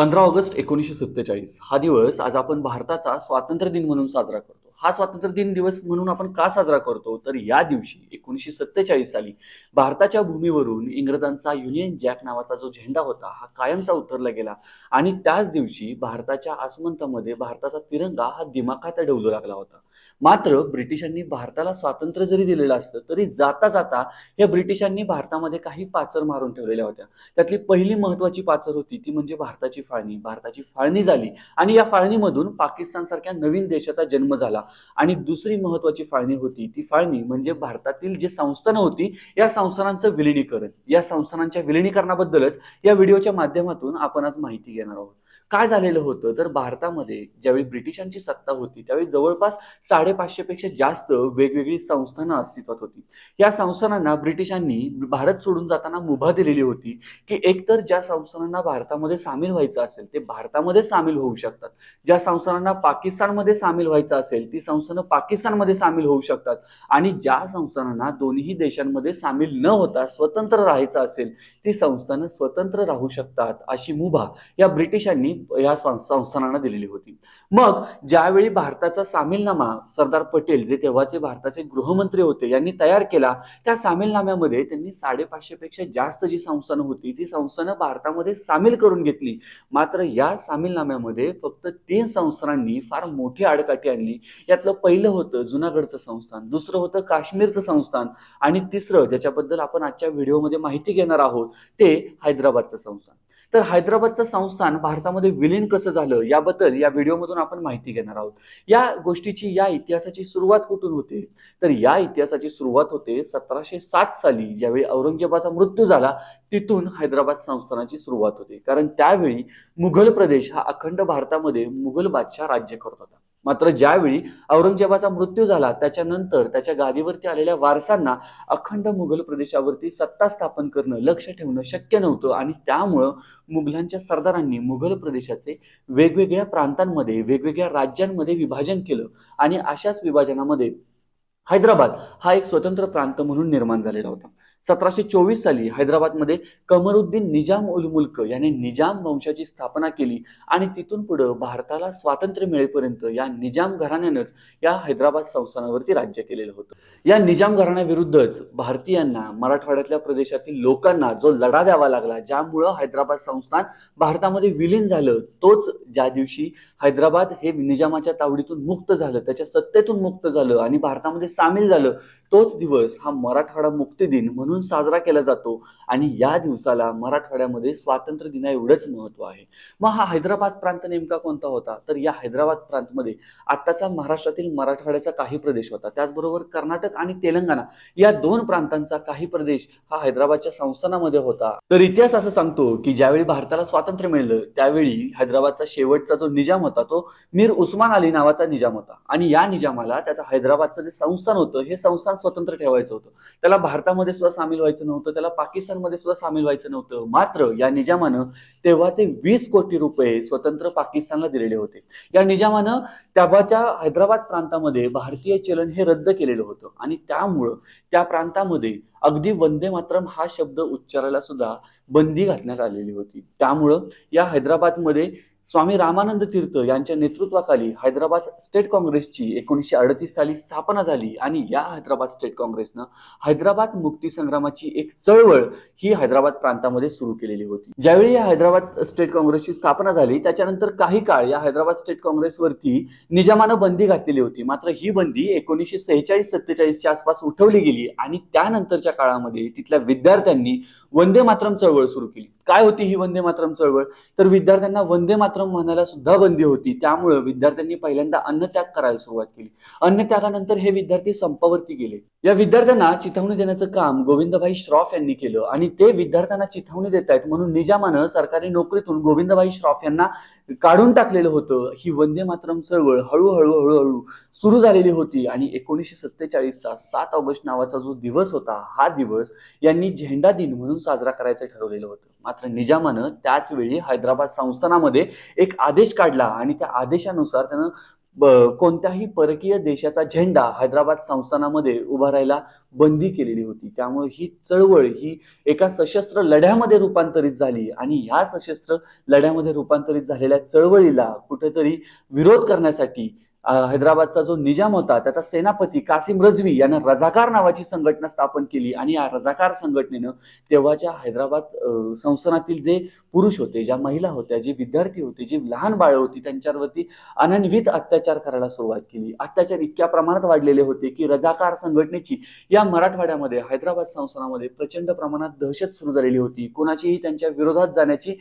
पंधरा ऑगस्ट एकोणीसशे सत्तेचाळीस. हा दिवस आज आपण भारताचा स्वातंत्र्य दिन म्हणून साजरा करतो. हा स्वातंत्र्य दिन दिवस म्हणून आपण का साजरा करतो? तर या दिवशी एकोणीसशे सत्तेचाळीस साली भारताच्या भूमीवरून इंग्रजांचा युनियन जॅक नावाचा जो झेंडा होता हा कायमचा उतरला गेला. आणि त्याच दिवशी भारताच्या आसमंतामध्ये भारताचा तिरंगा हा दिमाखात ढवलू लागला होता. मात्र ब्रिटिशांनी भारताला स्वातंत्र्य जरी दिलेलं असलं तरी जाता जाता या ब्रिटिशांनी भारतामध्ये काही पाचर मारून ठेवलेल्या होत्या. त्यातली पहिली महत्वाची पाचर होती ती म्हणजे भारताची फाळणी. भारताची फाळणी झाली आणि या फाळणीमधून पाकिस्तान सारख्या नवीन देशाचा जन्म झाला. आणि दुसरी महत्वाची फाळणी होती ती फाळणी म्हणजे भारतातील जे संस्थानं होती या संस्थानांचं विलिनीकरण. या संस्थानांच्या विलिनीकरणाबद्दलच या व्हिडिओच्या माध्यमातून आपण आज माहिती घेणार आहोत. काय झालेलं होतं? तर भारतामध्ये ज्यावेळी ब्रिटिशांची सत्ता होती त्यावेळी जवळपास साडेपाचशे पेक्षा जास्त वेगवेगळी संस्थानं अस्तित्वात होती. या संस्थानांना ब्रिटिशांनी भारत सोडून जाताना मुभा दिलेली होती की एकतर ज्या संस्थानांना भारतामध्ये सामील व्हायचं असेल ते भारतामध्ये सामील होऊ शकतात. ज्या संस्थानांना पाकिस्तानमध्ये सामील व्हायचं असेल ती संस्थानं पाकिस्तानमध्ये सामील होऊ शकतात. आणि ज्या संस्थानांना दोन्ही देशांमध्ये सामील न होता स्वतंत्र राहायचं असेल ती संस्थानं स्वतंत्र राहू शकतात अशी मुभा या ब्रिटिशांनी या संस्थानांना दिलेली होती. मग ज्यावेळी भारताचा सामीलनामा सरदार पटेल जे तेव्हाचे भारताचे गृहमंत्री होते यांनी तयार केला त्या सामीलनाम्यामध्ये त्यांनी साडेपाचशे पेक्षा जास्त जी संस्थानं होती ती संस्थानं भारतामध्ये सामील करून घेतली. मात्र या सामीलनाम्यामध्ये फक्त तीन संस्थानांनी फार मोठी आडकाठी आणली. यातलं पहिलं होतं जुनागडचं संस्थान दुसरं होतं काश्मीरचं संस्थान आणि तिसरं ज्याच्याबद्दल आपण आजच्या व्हिडिओमध्ये माहिती घेणार आहोत ते हैदराबादचं संस्थान. तर हैदराबादचं संस्थान भारतामध्ये विलीन कसं झालं याबद्दल या व्हिडिओमधून आपण माहिती घेणार आहोत. या गोष्टीची या इतिहासाची सुरुवात कुठून होते? तर या इतिहासाची सुरुवात होते सतराशे सात साली ज्यावेळी औरंगजेबाचा मृत्यू झाला तिथून हैदराबाद संस्थानाची सुरुवात होते. कारण त्यावेळी मुघल प्रदेश हा अखंड भारतामध्ये मुघल बादशाह राज्य करत होता. मात्र ज्यावेळी औरंगजेबाचा मृत्यू झाला त्याच्यानंतर त्याच्या गादीवरती आलेल्या वारसांना अखंड मुघल प्रदेशावरती सत्ता स्थापन करणं लक्ष ठेवणं शक्य नव्हतं आणि त्यामुळं मुघलांच्या सरदारांनी मुघल प्रदेशाचे वेगवेगळ्या प्रांतांमध्ये वेगवेगळ्या राज्यांमध्ये विभाजन केलं आणि अशाच विभाजनामध्ये हैदराबाद हा एक स्वतंत्र प्रांत म्हणून निर्माण झालेला होता. सतराशे चोवीस साली हैदराबादमध्ये कमरुद्दीन निजाम उल मुल्क याने निजाम वंशाची स्थापना केली आणि तिथून पुढं भारताला स्वातंत्र्य मिळेपर्यंत या निजाम घराण्यानंच या हैदराबाद संस्थानावरती राज्य केलेलं होतं. या निजाम घराण्याविरुद्धच भारतीयांना मराठवाड्यातल्या प्रदेशातील लोकांना जो लढा द्यावा लागला ज्यामुळं हैदराबाद संस्थान भारतामध्ये विलीन झालं तोच ज्या दिवशी हैदराबाद हे निजामाच्या तावडीतून मुक्त झालं त्याच्या सत्तेतून मुक्त झालं आणि भारतामध्ये सामील झालं. तोच दिवस हा मराठवाडा मुक्ती दिन म्हणून साजरा केला जातो आणि या दिवसाला मराठवाड्यामध्ये स्वातंत्र्य दिना एवढंच महत्त्व आहे. मग हा हैदराबाद प्रांत नेमका कोणता होता? तर या हैदराबाद प्रांतमध्ये आत्ताचा महाराष्ट्रातील मराठवाड्याचा काही प्रदेश होता. त्याचबरोबर कर्नाटक आणि तेलंगणा या दोन प्रांतांचा काही प्रदेश हा हैदराबादच्या संस्थानामध्ये होता. तर इतिहास असं सांगतो की ज्यावेळी भारताला स्वातंत्र्य मिळलं त्यावेळी हैदराबादचा शेवटचा जो निजाम होता तो मीर उस्मान अली नावाचा निजाम होता. आणि या निजामाला त्याचा हैदराबादचं जे संस्थान होतं हे संस्थान स्वतंत्र ठेवायचं होतं. त्याला भारतामध्ये सुद्धा सामील व्हायचं नव्हतं त्याला पाकिस्तानमध्ये सुद्धा सामील व्हायचं नव्हतं. मात्र या निजामानं तेव्हाचे वीस कोटी रुपये स्वतंत्र पाकिस्तानला दिलेले होते. या निजामानं तेव्हाच्या हैदराबाद प्रांतामध्ये भारतीय चलन हे रद्द केलेलं होतं. आणि त्यामुळं त्या प्रांतामध्ये अगदी वंदे मातरम हा शब्द उच्चारायला सुद्धा बंदी घातण्यात आलेली होती. त्यामुळं या हैदराबादमध्ये स्वामी रामानंद तीर्थ यांच्या नेतृत्वाखाली हैदराबाद स्टेट काँग्रेसची एकोणीसशे अडतीस साली स्थापना झाली आणि या हैदराबाद स्टेट काँग्रेसनं हैदराबाद मुक्ती संग्रामाची एक चळवळ ही हैदराबाद प्रांतामध्ये सुरू केलेली होती. ज्यावेळी या हैदराबाद स्टेट काँग्रेसची स्थापना झाली त्याच्यानंतर काही काळ या हैदराबाद स्टेट काँग्रेसवरती निजामानं बंदी घातलेली होती. मात्र ही बंदी एकोणीसशे सेहेचाळीस सत्तेचाळीसच्या आसपास उठवली गेली आणि त्यानंतरच्या काळामध्ये तिथल्या विद्यार्थ्यांनी वंदे मातरम चळवळ सुरू केली. काय होती ही वंदे मातरम चळवळ? तर विद्यार्थ्यांना वंदे मातरम म्हणायला सुद्धा बंदी होती. त्यामुळं विद्यार्थ्यांनी पहिल्यांदा अन्नत्याग करायला सुरुवात केली. अन्नत्यागानंतर हे विद्यार्थी संपावरती गेले. या विद्यार्थ्यांना चिथावणी देण्याचं काम गोविंदभाई श्रॉफ यांनी केलं आणि ते विद्यार्थ्यांना चिथावणी देत आहेत म्हणून निजामानं सरकारी नोकरीतून गोविंदभाई श्रॉफ यांना काढून टाकलेलं होतं. ही वंदे मातरम चळवळ हळूहळू हळूहळू सुरू झालेली होती आणि एकोणीसशे सत्तेचाळीसचा सात ऑगस्ट नावाचा जो दिवस होता हा दिवस यांनी झेंडा दिन म्हणून साजरा करायचं ठरवलेलं होतं. मात्र निजामानं त्याच वेळी हैदराबाद संस्थानामध्ये एक आदेश काढला आणि त्या आदेशानुसार त्यानं कोणत्याही परकीय देशाचा झेंडा हैदराबाद संस्थानामध्ये उभारायला बंदी केलेली होती. त्यामुळे ही चळवळ ही एका सशस्त्र लढ्यामध्ये रूपांतरित झाली आणि या सशस्त्र लढ्यामध्ये रूपांतरित झालेल्या चळवळीला कुठेतरी विरोध करण्यासाठी हैदराबादचा जो निजाम होता त्याचा सेनापती कासिम रजवी यानं रजाकार नावाची संघटना स्थापन केली आणि या रजाकार संघटनेनं तेव्हाच्या हैदराबाद संस्थानातील जे पुरुष होते ज्या महिला होत्या जे विद्यार्थी होते जी लहान बाळ होती त्यांच्यावरती अनन्वित अत्याचार करायला सुरुवात केली. अत्याचार इतक्या प्रमाणात वाढलेले होते की रजाकार संघटनेची या मराठवाड्यामध्ये हैदराबाद संस्थानामध्ये प्रचंड प्रमाणात दहशत सुरू झालेली होती. कोणाचीही त्यांच्या विरोधात जाण्याची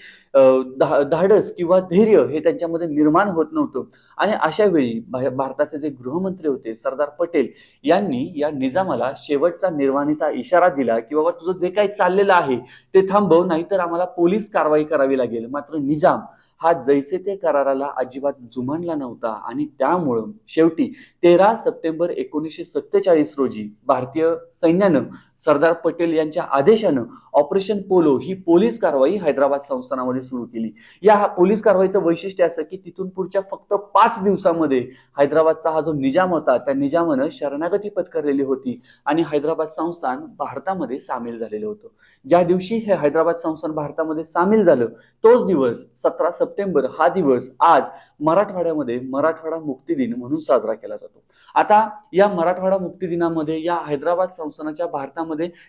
धाडस किंवा धैर्य हे त्यांच्यामध्ये निर्माण होत नव्हतं. आणि अशा वेळी भारताचे जे गृहमंत्री होते सरदार पटेल यांनी या निजामाला शेवटचा निर्वाणीचा इशारा दिला की बाबा तुझं जे काही चाललेलं आहे ते थांबव नाहीतर आम्हाला पोलीस कारवाई करावी लागेल. मात्र निजाम हा जैसे ते कराराला अजिबात जुमानला नव्हता आणि त्यामुळं शेवटी तेरा सप्टेंबर एकोणीसशे सत्तेचाळीस रोजी भारतीय सैन्यानं सरदार पटेल यांच्या आदेशानं ऑपरेशन पोलो ही पोलीस कारवाई हैदराबाद संस्थानामध्ये सुरू केली. या पोलीस कारवाईचं वैशिष्ट्य असं की तिथून पुढच्या फक्त पाच दिवसामध्ये हैदराबादचा हा जो निजाम होता त्या निजामानं शरणागती पत्करलेली होती आणि हैदराबाद संस्थान भारतामध्ये सामील झालेलं होतं. ज्या दिवशी हे हैदराबाद संस्थान भारतामध्ये सामील झालं तोच दिवस सतरा सप्टेंबर हा दिवस आज मराठवाड्यामध्ये मराठवाडा मुक्ती दिन म्हणून साजरा केला जातो. आता या मराठवाडा मुक्ती दिनामध्ये या हैदराबाद संस्थानाच्या भारतामध्ये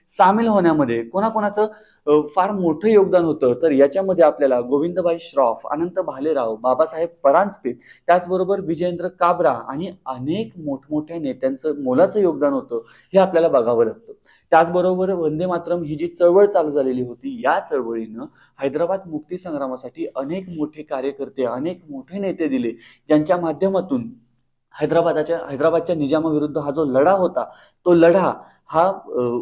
सामील होण्यामध्ये कोणाकोणाचं फार मोठं योगदान होतं तर याच्यामध्ये आपल्याला गोविंदबाई श्रॉफ अनंत भालेराव बाबासाहेब परांजपे त्याचबरोबर विजयेंद्र काबरा आणि अनेक मोठमोठ्या नेत्यांचं मोलाचं योगदान होतं हे आपल्याला बघावं लागतं. त्याचबरोबर वंदे मातरम ही जी चळवळ चालू झालेली होती या चळवळीनं हैदराबाद मुक्ती संग्रामासाठी अनेक मोठे कार्यकर्ते अनेक मोठे नेते दिले ज्यांच्या माध्यमातून हैदराबादाच्या हैदराबादच्या निजामाविरुद्ध हा जो लढा होता तो लढा हा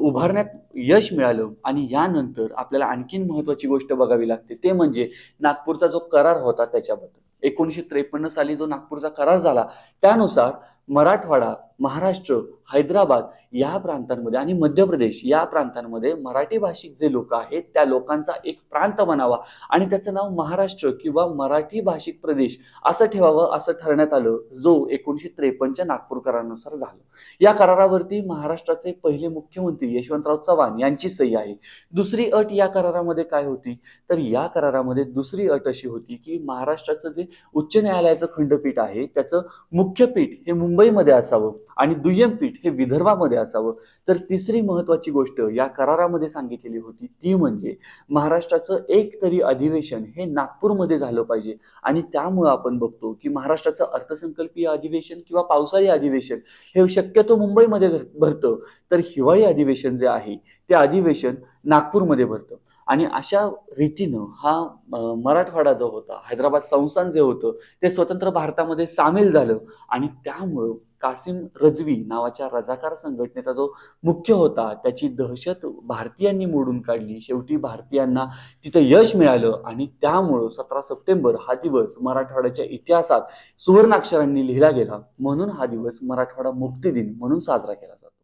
उभारण्यात यश मिळालं आणि यानंतर आपल्याला आणखीन महत्वाची गोष्ट बघावी लागते. ते म्हणजे नागपूरचा जो करार होता त्याच्याबद्दल. एकोणीसशे त्रेपन्न साली जो नागपूरचा करार झाला त्यानुसार मराठवाडा महाराष्ट्र हैदराबाद या प्रांतांमध्ये आणि मध्य प्रदेश या प्रांतांमध्ये मराठी भाषिक जे लोक आहेत त्या लोकांचा एक प्रांत बनावा आणि त्याचं नाव महाराष्ट्र किंवा मराठी भाषिक प्रदेश असं ठेवावं असं ठरण्यात आलं जो एकोणीशे त्रेपन्नच्या नागपूर करारानुसार झालं. या करारावरती महाराष्ट्राचे पहिले मुख्यमंत्री यशवंतराव चव्हाण यांची सही आहे. दुसरी अट या करारामध्ये काय होती? तर या करारामध्ये दुसरी अट अशी होती की महाराष्ट्राचं जे उच्च न्यायालयाचं खंडपीठ आहे त्याचं मुख्य पीठ हे मुंबईमध्ये असावं आणि दुय्यम पीठ हे विदर्भामध्ये असावं. तर तिसरी महत्वाची गोष्ट या करारामध्ये सांगितलेली होती ती म्हणजे महाराष्ट्राचं एक तरी अधिवेशन हे नागपूरमध्ये झालं पाहिजे. आणि त्यामुळं आपण बघतो की महाराष्ट्राचं अर्थसंकल्पीय अधिवेशन किंवा पावसाळी अधिवेशन हे शक्यतो मुंबईमध्ये भरतं. तर हिवाळी अधिवेशन जे आहे ते अधिवेशन नागपूरमध्ये भरतं. आणि अशा रीतीनं हा मराठवाडा जो होता हैदराबाद संस्थान जे होतं ते स्वतंत्र भारतामध्ये सामील झालं. आणि त्यामुळं कासिम रजवी नावाच्या रजाकार संघटनेचा जो मुख्य होता त्याची दहशत भारतीयांनी मोडून काढली. शेवटी भारतीयांना तिथं यश मिळालं आणि त्यामुळं सतरा सप्टेंबर हा दिवस मराठवाड्याच्या इतिहासात सुवर्णाक्षरांनी लिहिला गेला. म्हणून हा दिवस मराठवाडा मुक्ती दिन म्हणून साजरा केला जातो.